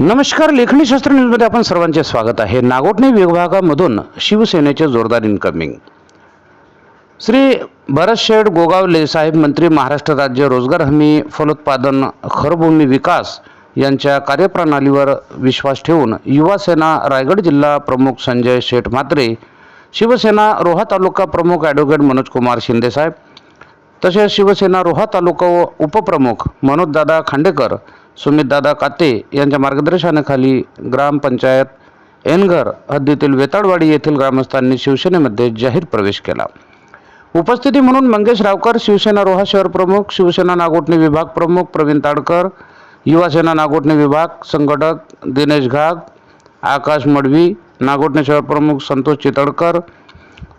नमस्कार लेखणी शास्त्र न्यूजमध्ये आपण सर्वांचे स्वागत आहे. नागोठणे विभागामधून शिवसेनेचे जोरदार इन्कमिंग श्री भरत शेठ गोगावले साहेब मंत्री महाराष्ट्र राज्य रोजगार हमी फलोत्पादन खरभूमी विकास यांच्या कार्यप्रणालीवर विश्वास ठेवून युवासेना रायगड जिल्हा प्रमुख संजय शेठ म्हात्रे शिवसेना रोहा तालुका प्रमुख ॲडव्होकेट मनोजकुमार शिंदेसाहेब तसेच शिवसेना रोहा तालुका व उपप्रमुख मनोजदादा खांडेकर सुमितदादा काते यांच्या मार्गदर्शनाखाली ग्रामपंचायत एनघर हद्दीतील वेताळवाडी येथील ग्रामस्थांनी शिवसेनेमध्ये जाहीर प्रवेश केला. उपस्थिती म्हणून मंगेश रावकर शिवसेना रोहा शहर प्रमुख शिवसेना नागोठणे विभाग प्रमुख प्रवीण ताडकर युवासेना नागोठणे विभाग संघटक दिनेश घाग आकाश मडवी नागोठणे शहर प्रमुख संतोष चितडकर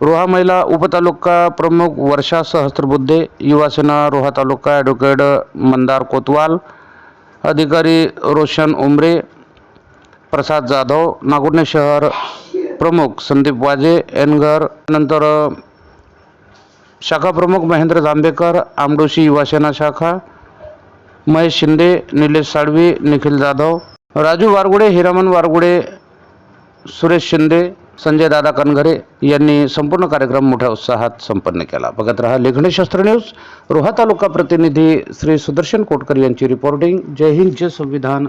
रोहा महिला उपतालुका प्रमुख वर्षा सहस्त्रबुद्धे युवासेना रोहा तालुका ॲडव्होकेट मंदार कोतवाल अधिकारी रोशन उमरे प्रसाद जाधव नागोठणे शहर प्रमुख संदीप वाजे एनगर नंतर शाखा प्रमुख महेंद्र जांभेकर आमडोशी युवासेना शाखा महेश शिंदे निलेश साळवी निखिल जाधव राजू वारगुडे हिरामन वारगुडे सुरेश शिंदे संजय दादा कनघरे यांनी संपूर्ण कार्यक्रम मोठ्या उत्साहात संपन्न केला. बघत रहा लेखणीशास्त्र न्यूज. रोहा तालुका प्रतिनिधी श्री सुदर्शन कोटकर यांची रिपोर्टिंग जय हिंद जय संविधान.